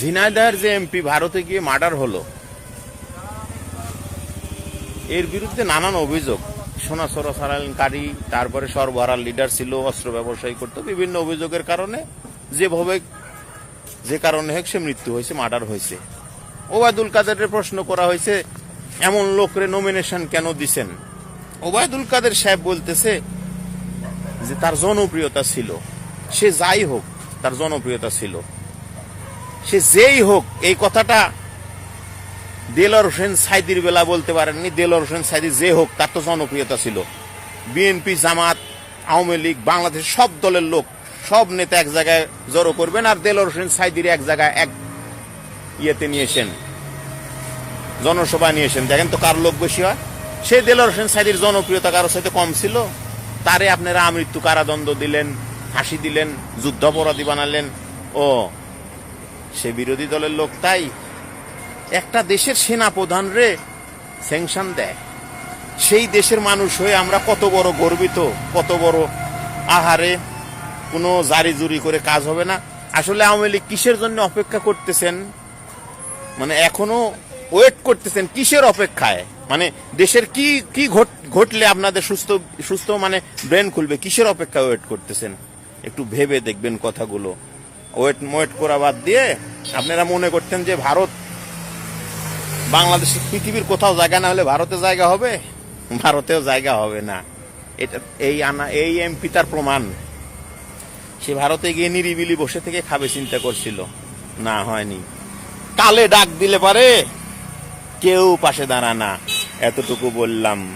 ঝিনাইদহের যে এমপি ভারতে গিয়ে মার্ডার হলো, এর বিরুদ্ধে নানান অভিযোগ। সোনা সরাসারাকারী তারপরে সর্বহারার লিডার ছিল, অস্ত্র ব্যবসায়ী করতো, বিভিন্ন অভিযোগের কারণে যেভাবে, যে কারণে হোক সে মৃত্যু হয়েছে, মার্ডার হয়েছে। ওবায়দুল কাদেরের প্রশ্ন করা হয়েছে, এমন লোকরে নমিনেশন কেন দিছেন? ওবায়দুল কাদের সাহেব বলতেছে যে তার জনপ্রিয়তা ছিল। সে যাই হোক, তার জনপ্রিয়তা ছিল। সে যেই হোক, এই কথাটা দেলর হোসেন সাইদির বেলা বলতে পারেননি। দেলর হোসেন সাইদি যে হোক, তার তো জনপ্রিয়তা ছিল। বিএনপি, জামাত, আওয়ামী লীগ বাংলাদেশ সব দলের লোক, সব নেতা এক জায়গায় জড়ো করবেন আর দেলর হোসেন সাইদির এক জায়গায় এক ইয়েতে নিয়েছেন জনসভা নিয়েছেন দেখেন তো কার লোক বেশি হয়? সে দেলর হোসেন সাইদির জনপ্রিয়তা কারোর সাথে কম ছিল। তারে আপনারা আমৃত্যু কারাদণ্ড দিলেন, ফাঁসি দিলেন, যুদ্ধাপরাধী বানালেন। ও সে বিরোধী দলের লোক তাই একটা দেশের সেনা প্রধান রে স্যাংশন দেয়। সেই দেশের মানুষ হয়ে আমরা কত বড় গর্বিত, কত বড় আহারে, কোনো জারি জুরি করে কাজ হবে না। আসলে আওয়ামী লীগ কিসের জন্য অপেক্ষা করতেছেন? মানে এখনও ওয়েট করতেছেন কিসের অপেক্ষায়? মানে দেশের কি কি ঘট- ঘটলে আপনাদের সুস্থ সুস্থ মানে ব্রেন খুলবে? কিসের অপেক্ষায় ওয়েট করতেছেন? একটু ভেবে দেখবেন কথাগুলো। ওয়েট ওয়েট করা বাদ দিয়ে আপনারা মনে করতেন যে ভারত বাংলাদেশ পৃথিবীর কোথাও জায়গা না হলে ভারতে জায়গা হবে? ভারতেও জায়গা হবে না। এটা, এই আনা, এই এমপি তার প্রমাণ। সে ভারতে গিয়ে নিরিবিলি বসে থেকে খাবে চিন্তা করছিল। না, হয়নি। কালে ডাক দিলে পারে, কেউ পাশে দাঁড়া না এতটুকু বললাম।